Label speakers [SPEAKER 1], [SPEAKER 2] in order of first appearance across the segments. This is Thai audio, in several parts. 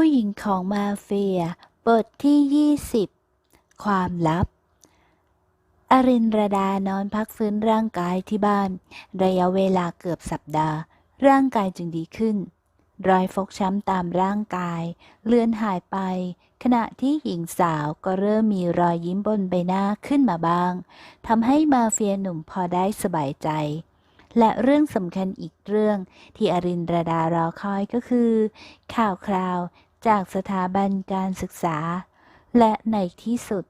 [SPEAKER 1] ผู้หญิงของมาเฟีย บทที่ 20 ความลับ อรินระดานอนพักฟื้นร่างกายที่บ้าน ระยะเวลาเกือบสัปดาห์ ร่างกายจึงดีขึ้น รอยฟกช้ำตามร่างกาย เลือนหายไป ขณะที่หญิงสาวก็เริ่มมีรอยยิ้มบนใบหน้าขึ้นมาบ้างทำให้มาเฟียหนุ่มพอได้สบายใจและเรื่องสำคัญอีกเรื่องที่อรินรดารอคอยก็คือ ข่าวคราว จากสถาบันการศึกษา และในที่สุด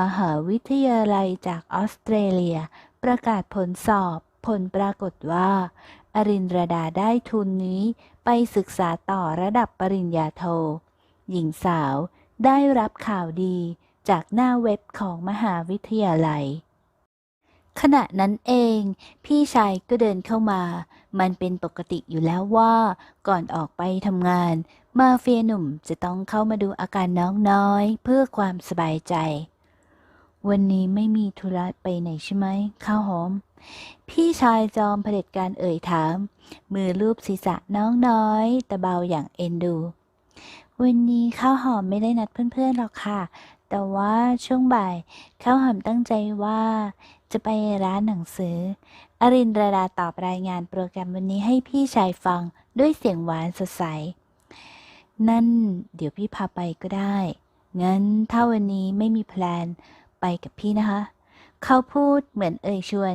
[SPEAKER 1] มหาวิทยาลัยจากออสเตรเลีย ประกาศผลสอบ ผลปรากฏว่า อรินรดาได้ทุนนี้ไปศึกษาต่อระดับปริญญาโท หญิงสาวได้รับข่าวดีจากหน้าเว็บของมหาวิทยาลัย ขณะนั้นเอง พี่ชายก็เดินเข้ามา มันเป็นปกติอยู่แล้วว่าก่อนออกไปทำงาน มาเฟียหนุ่มจะต้องเข้ามาดูอาการน้องน้อย เพื่อความสบายใจ วันนี้ไม่มีธุระไปไหนใช่ไหมข้าวหอม พี่ชายจอมเผด็จการเอ่ยถาม มือลูบศีรษะน้องน้อยแต่เบาอย่างเอ็นดู วันนี้ข้าวหอมไม่ได้นัดเพื่อนๆหรอกค่ะ แต่ว่าช่วงบ่ายข้าวหอมตั้งใจว่า จะไปร้านหนังสือ อรินรดาตอบรายงานโปรแกรมวันนี้ให้พี่ชายฟังด้วยเสียงหวานสดใส นั่นเดี๋ยวพี่พาไปก็ได้ งั้นถ้าวันนี้ไม่มีแพลนไปกับพี่นะคะ เขาพูดเหมือนเอ่ยชวน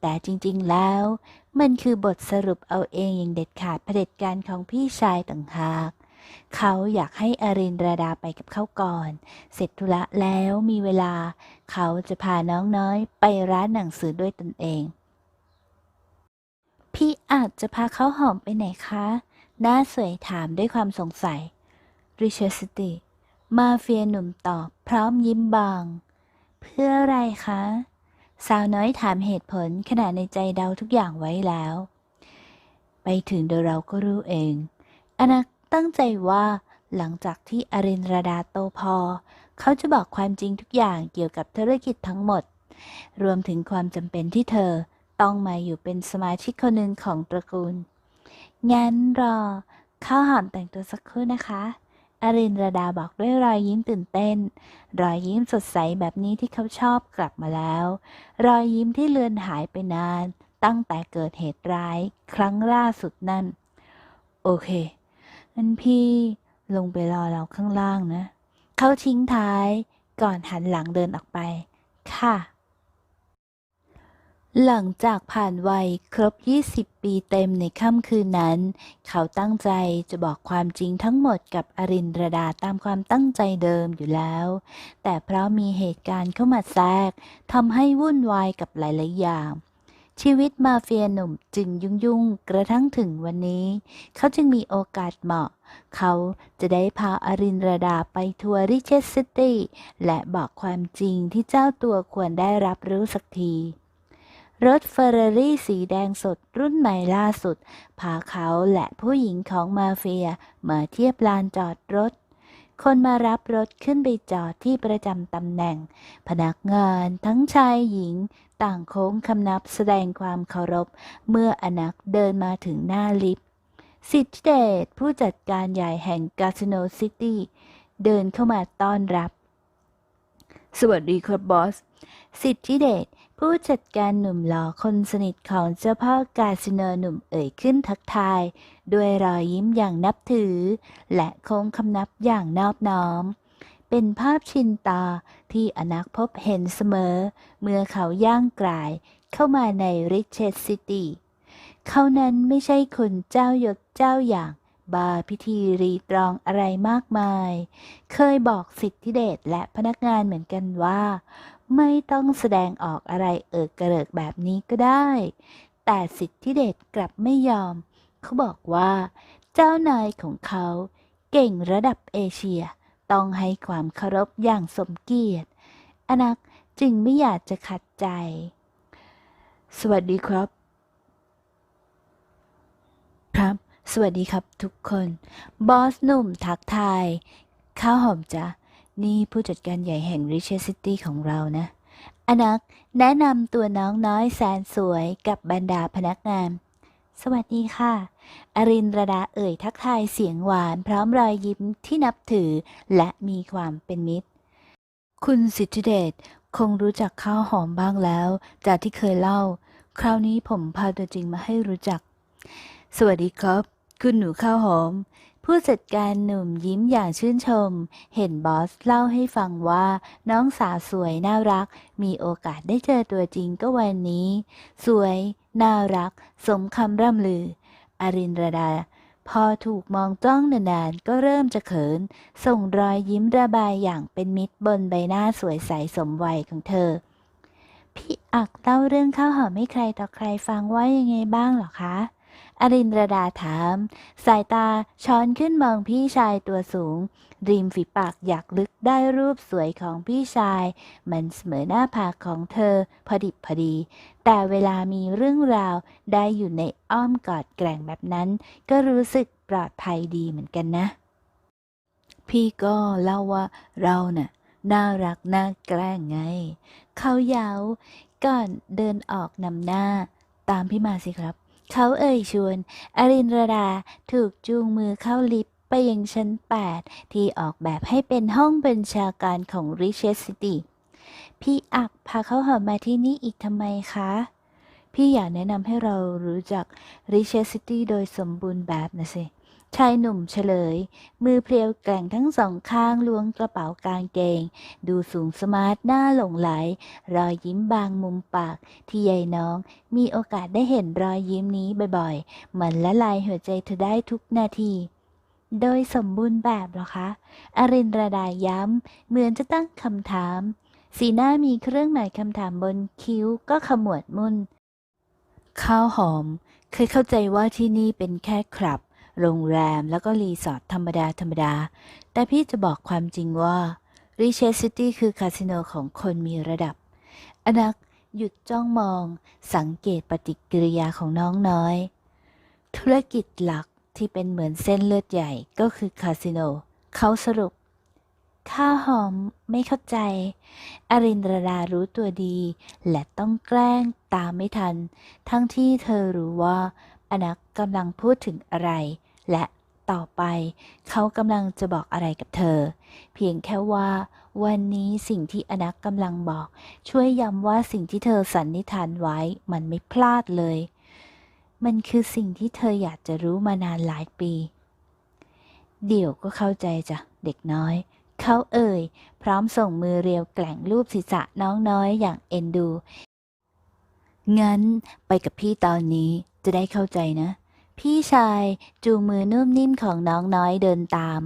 [SPEAKER 1] แต่จริงๆแล้ว มันคือบทสรุปเอาเองอย่างเด็ดขาดเผด็จการของพี่ชายต่างหาก เขาอยากให้อรินรดาไปกับเขาก่อน เสร็จธุระแล้วมีเวลา เขาจะพาน้องน้อยไปร้านหนังสือด้วยตนเอง พี่อาจจะพาเขาหอมไปไหนคะ หน้าสวยถามด้วยความสงสัย ริชสติ มาเฟียหนุ่มตอบพร้อมยิ้มบาง เพื่ออะไรคะ สาวน้อยถามเหตุผลขณะในใจเดาทุกอย่างไว้แล้ว ไปถึงเดี๋ยวเราก็รู้เองอนัก ตั้งใจว่า หลังจากที่อรินรดาโตพอ เขาจะบอกความจริงทุกอย่างเกี่ยวกับธุรกิจทั้งหมด รวมถึงความจำเป็นที่เธอต้องมาอยู่เป็นสมาชิกคนหนึ่งของตระกูล งั้นรอข้าวหอมแต่งตัวสักครู่นะคะอรินรดาบอกด้วยรอยยิ้มตื่นเต้น รอยยิ้มสดใสแบบนี้ที่เขาชอบกลับมาแล้ว รอยยิ้มที่เลือนหายไปนาน ตั้งแต่เกิดเหตุร้าย ครั้งล่าสุดนั่น โอเค งั้นพี่ลงไปรอเราข้างล่างนะ เขาทิ้งท้ายก่อนหันหลังเดินออกไป ค่ะ หลังจากผ่านวัยครบ 20 ปีเต็มในค่ำคืนนั้น เขาตั้งใจจะบอกความจริงทั้งหมดกับอรินรดาตามความตั้งใจเดิมอยู่แล้ว แต่เพราะมีเหตุการณ์เข้ามาแทรกทำให้วุ่นวายกับหลาย ๆ อย่าง ชีวิตมาเฟียหนุ่มจึงยุ่งยุ่งกระทั่งถึงวันนี้ เขาจึงมีโอกาสเหมาะ เขาจะได้พาอารินรดาไปทัวร์ริเชสซิตี้และบอกความจริงที่เจ้าตัวควรได้รับรู้สักที รถเฟอร์รารี่สีแดงสดรุ่นใหม่ล่าสุด พาเขาและผู้หญิงของมาเฟียมาเทียบลานจอดรถ คนมารับรถขึ้นไปจอดที่ประจำตำแหน่ง พนักงานทั้งชายหญิงต่างโค้งคำนับแสดงความเคารพ เมื่ออนักเดินมาถึงหน้าลิฟต์สิทธิเดชผู้จัดการใหญ่แห่งกาสโนซิตี้เดินเข้ามาต้อนรับ สวัสดีครับบอส สิทธิเดช ผู้จัดการหนุ่มหล่อคนสนิทของเจ้าพ่อกาสิโนหนุ่มเอ่ยขึ้นทักทาย ด้วยรอยยิ้มอย่างนับถือ และโค้งคำนับอย่างนอบน้อม เป็นภาพชินตาที่อนักพบเห็นเสมอ เมื่อเขาย่างกลายเข้ามาในริชเชสซิตี้เขานั้นไม่ใช่คนเจ้ายศเจ้าอย่าง บาพิธีรีตรองอะไรมากมาย เคยบอกสิทธิเดชและพนักงานเหมือนกันว่า ไม่ต้องแสดงออกอะไรเอิกกระเริกแบบนี้ก็ได้ แต่สิทธิเดชกลับไม่ยอม เขาบอกว่า เจ้านายของเขาเก่งระดับเอเชีย ต้องให้ความเคารพอย่างสมเกียรติอนักจึงไม่อยากจะขัดใจ สวัสดีครับ ครับ สวัสดีครับทุกคน บอสหนุ่มทักทาย ข้าวหอมจ้ะ นี่ผู้จัดการใหญ่แห่งริชซิตี้ของเรานะ อนักแนะนำตัวน้องน้อยแสนสวยกับบรรดาพนักงาน สวัสดีค่ะ อรินรดาเอ่ยทักทายเสียงหวาน พร้อมรอยยิ้มที่นับถือและมีความเป็นมิตร คุณสิทธิเดชคงรู้จักข้าวหอมบ้างแล้ว จากที่เคยเล่า คราวนี้ผมพาตัวจริงมาให้รู้จัก สวัสดีครับ คุณหนูข้าวหอม ผู้จัดการหนุ่มยิ้มอย่างชื่นชม เห็นบอสเล่าให้ฟังว่า น้องสาวสวยน่ารัก มีโอกาสได้เจอตัวจริงก็วันนี้ สวย น่ารัก สมคำร่ำลือ อรินรดา พอถูกมองจ้องนานๆ ก็เริ่มจะเขิน ส่งรอยยิ้มระบายอย่างเป็นมิตรบนใบหน้าสวยใสสมวัยของเธอ พี่อักเล่าเรื่องข้าวหอมให้ใครต่อใครฟังว่ายังไงบ้างหรอคะ อรินรดาถาม สายตาช้อนขึ้นมองพี่ชายตัวสูง ริมฝีปากอยากลึกได้รูปสวยของพี่ชาย มันเสมอหน้าผากของเธอ พอดิบพอดี แต่เวลามีเรื่องราวได้อยู่ในอ้อมกอดแกร่งแบบนั้น ก็รู้สึกปลอดภัยดีเหมือนกันนะ พี่ก็เล่าว่าเราน่ะน่ารักน่าแกล้งไง เขาเย้าก่อนเดินออกนำหน้าตามพี่มาสิครับ เขาเอ่ยชวน อรินรดาถูกจูงมือเข้าลิฟต์ไปยังชั้น 8 ที่ออกแบบให้เป็นห้องบัญชาการของริเชสซิตี้พี่อักพาเขาหอมมาที่นี่อีกทำไมคะ พี่อยากแนะนำให้เรารู้จักริเชสซิตี้โดยสมบูรณ์แบบนะสิ ชายหนุ่มเฉลย มือเพลียวแกร่งทั้งสองข้างล้วงกระเป๋ากางเกง ดูสูงสมาร์ทหน้าหลงไหล รอยยิ้มบางมุมปาก ที่ยายน้อง มีโอกาสได้เห็นรอยยิ้มนี้บ่อยๆ มันละลายหัวใจเธอได้ทุกนาทีโดยสมบูรณ์แบบหรอคะ อรินระดาย้ำ เหมือนจะตั้งคำถาม สีหน้ามีเครื่องหมายคำถามบนคิ้วก็ขมวดมุน ข้าวหอม เคยเข้าใจว่าที่นี่เป็นแค่คลับ โรงแรมแล้วก็รีสอร์ทธรรมดาธรรมดา แต่พี่จะบอกความจริงว่าริเชสซิตี้คือคาสิโนของคนมีระดับ อนักหยุดจ้องมอง สังเกตปฏิกิริยาของน้องน้อย ธุรกิจหลักที่เป็นเหมือนเส้นเลือดใหญ่ก็คือคาสิโน เขาสรุป ข้าวหอมไม่เข้าใจ อรินรดารู้ตัวดี และต้องแกล้งตามไม่ทัน ทั้งที่เธอรู้ว่า อนักกำลังพูดถึงอะไร และต่อไปเขากำลังจะบอกอะไรกับเธอ เพียงแค่ว่า วันนี้สิ่งที่อนักกำลังบอก ช่วยย้ำว่าสิ่งที่เธอสันนิษฐานไว้มันไม่พลาดเลย มันคือสิ่งที่เธออยากจะรู้มานานหลายปี เดี๋ยวก็เข้าใจจ้ะเด็กน้อย เขาเอ่ย พร้อมส่งมือเรียวแกล่งรูปศีรษะน้องน้อยอย่างเอ็นดู งั้นไปกับพี่ตอนนี้จะได้เข้าใจนะ พี่ชายจูงมือนุ่มนิ่มของน้องน้อยเดินตาม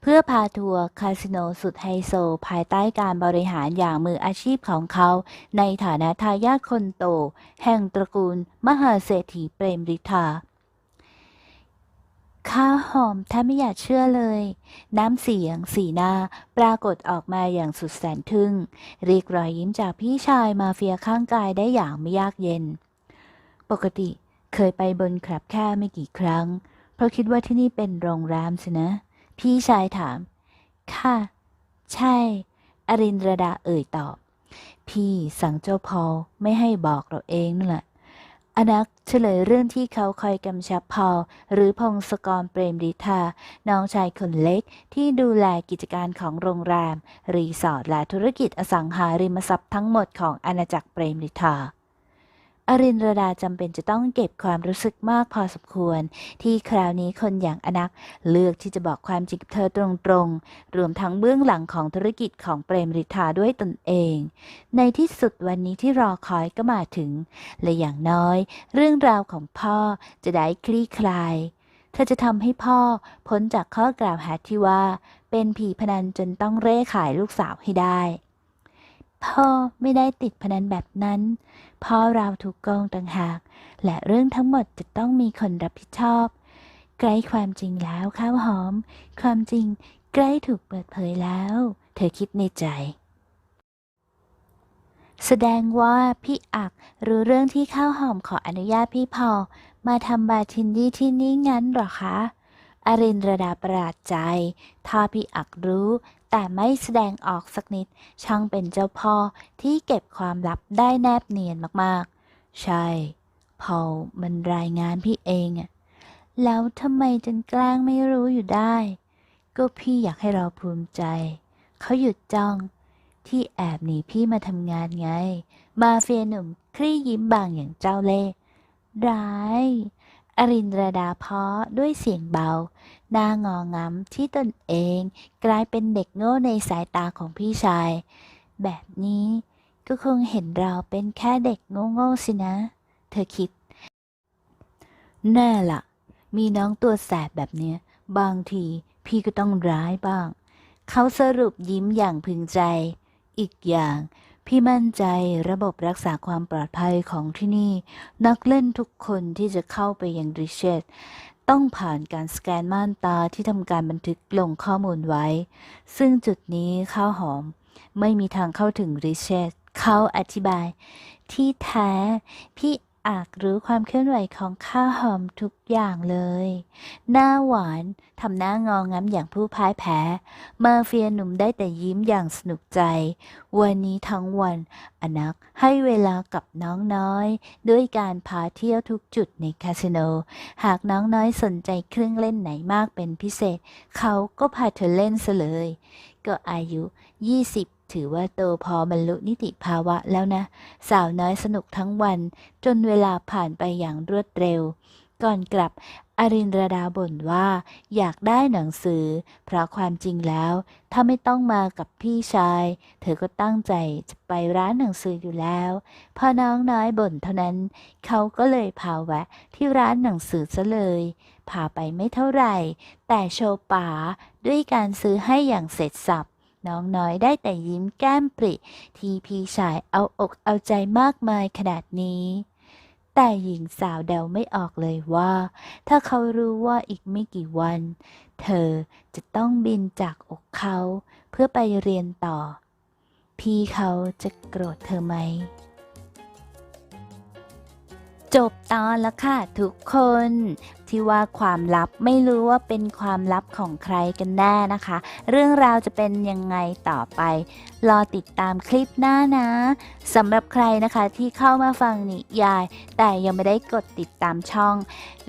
[SPEAKER 1] เพื่อพาทัวร์คาสิโนสุดไฮโซ ภายใต้การบริหารอย่างมืออาชีพของเขา ในฐานะทายาทคนโต แห่งตระกูลมหาเศรษฐีเปรมฤทธาข้าวหอมถ้าไม่อยากเชื่อเลย น้ำเสียงสีหน้าปรากฏออกมาอย่างสุดแสนทึ่ง เรียกรอยยิ้มจากพี่ชายมาเฟียข้างกายได้อย่างไม่ยากเย็น ปกติ เคยไปบนคลับแค่ไม่กี่ครั้ง เพราะคิดว่าที่นี่เป็นโรงแรมสินะ พี่ชายถาม ค่ะ ใช่ อรินระดาเอ่ยตอบ พี่สั่งเจ้าพอลไม่ให้บอกเราเองนั่นแหละอนักเฉลยเรื่องที่เขาคอยกำชับพอลหรือพงศกรเปรมฤทธาน้องชายคนเล็กที่ดูแลกิจการของโรงแรม รีสอร์ทและธุรกิจอสังหาริมทรัพย์ทั้งหมดของอาณาจักรเปรมฤทธา อรินรดาจำเป็นจะต้องเก็บความรู้สึกมากพอสมควร ที่คราวนี้คนอย่างอนักเลือกที่จะบอกความจริงกับเธอตรงๆ รวมทั้งเบื้องหลังของธุรกิจของเปรมฤทธาด้วยตนเอง ในที่สุดวันนี้ที่รอคอยก็มาถึง และอย่างน้อย เรื่องราวของพ่อจะได้คลี่คลาย เธอจะทำให้พ่อพ้นจากข้อกล่าวหาที่ว่า เป็นผีพนันจนต้องเร่ขายลูกสาวให้ได้ พ่อไม่ได้ติดพนันแบบนั้น พ่อเราถูกโกงต่างหาก และเรื่องทั้งหมดจะต้องมีคนรับผิดชอบ ใกล้ความจริงแล้วข้าวหอม ความจริงใกล้ถูกเปิดเผยแล้ว เธอคิดในใจ แสดงว่าพี่อักรู้เรื่องที่ข้าวหอมขออนุญาตพี่พอมาทำบาร์ทินดี้ที่นี่งั้นหรอคะ อรินระดาประหลาดใจ ถ้าพี่อักรู้ แต่ไม่แสดงออกสักนิด ช่างเป็นเจ้าพ่อที่เก็บความลับได้แนบเนียนมากๆ ใช่ พอลมันรายงานพี่เองอะแล้วทำไมจนแกล้งไม่รู้อยู่ได้ ก็พี่อยากให้เราภูมิใจ เขาหยุดจ้องที่แอบหนีพี่มาทำงานไง มาเฟียหนุ่มคลี่ยิ้มบางอย่างเจ้าเล่ห์ร้าย อรินรดาเพาะด้วยเสียงเบา หน้างองำที่ตนเองกลายเป็นเด็กโง่ในสายตาของพี่ชาย แบบนี้ก็คงเห็นเราเป็นแค่เด็กโง่ๆสินะ เธอคิด แน่ล่ะ มีน้องตัวแสบแบบเนี้ย บางทีพี่ก็ต้องร้ายบ้าง เขาสรุปยิ้มอย่างพึงใจ อีกอย่าง พี่มั่นใจระบบรักษาความปลอดภัยของที่นี่ นักเล่นทุกคนที่จะเข้าไปยังริเชตต้องผ่านการสแกนม่านตาที่ทำการบันทึกลงข้อมูลไว้ ซึ่งจุดนี้ข้าวหอมไม่มีทางเข้าถึงริเชตเขาอธิบาย ที่แท้ พี่ อาจรู้ความเคลื่อนไหวของข้าวหอมทุกอย่างเลย หน้าหวานทำหน้างองง้ำอย่างผู้พ่ายแพ้ มาเฟียหนุ่มได้แต่ยิ้มอย่างสนุกใจ วันนี้ทั้งวัน อนักให้เวลากับน้องน้อย ด้วยการพาเที่ยวทุกจุดในคาสิโน หากน้องน้อยสนใจเครื่องเล่นไหนมากเป็นพิเศษ เขาก็พาเธอเล่นซะเลย ก็อายุ 20 ถือว่าโตพอบรรลุนิติภาวะแล้วนะ สาวน้อยสนุกทั้งวัน จนเวลาผ่านไปอย่างรวดเร็ว ก่อนกลับอรินรดาบ่นว่าอยากได้หนังสือ เพราะความจริงแล้ว ถ้าไม่ต้องมากับพี่ชาย เธอก็ตั้งใจจะไปร้านหนังสืออยู่แล้ว พอน้องน้อยบ่นเท่านั้น เขาก็เลยพาแวะที่ร้านหนังสือซะเลยพาไปไม่เท่าไหร่ แต่โชว์ป๋าด้วยการซื้อให้อย่างเสร็จสับ น้องน้อยได้แต่ยิ้มแก้มปริ ที่พี่ชายเอาอกเอาใจมากมายขนาดนี้ แต่หญิงสาวเดาไม่ออกเลยว่า ถ้าเขารู้ว่าอีกไม่กี่วัน เธอจะต้องบินจากอกเขาเพื่อไปเรียนต่อ พี่เขาจะโกรธเธอไหมจบตอนแล้วค่ะทุกคนที่ว่าความลับไม่รู้ว่าเป็นความลับของใครกันแน่นะคะ เรื่องราวจะเป็นยังไงต่อไป รอติดตามคลิปหน้านะสำหรับใครนะคะที่เข้ามาฟังนิยาย แต่ยังไม่ได้กดติดตามช่อง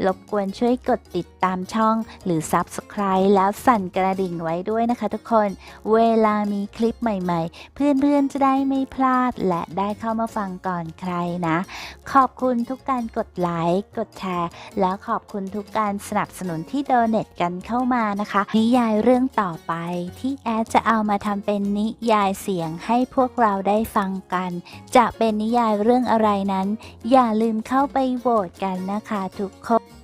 [SPEAKER 1] รบกวนช่วยกดติดตามช่อง หรือ Subscribe แล้วสั่นกระดิ่งไว้ด้วยนะคะทุกคน เวลามีคลิปใหม่ๆ เพื่อนๆจะได้ไม่พลาดและได้เข้ามาฟังก่อนใครนะ ขอบคุณทุกการกดไลค์กดแชร์ แล้วขอบคุณทุกการสนับสนุนที่โดเน t กันเข้ามานะคะ นิยายเรื่องต่อไปที่แอดจะเอามาทำเป็นนิยายเสียงให้พวกเราได้ฟังกัน จะเป็นนิยายเรื่องอะไรนั้น อย่าลืมเข้าไปโหวตกันนะคะทุกคน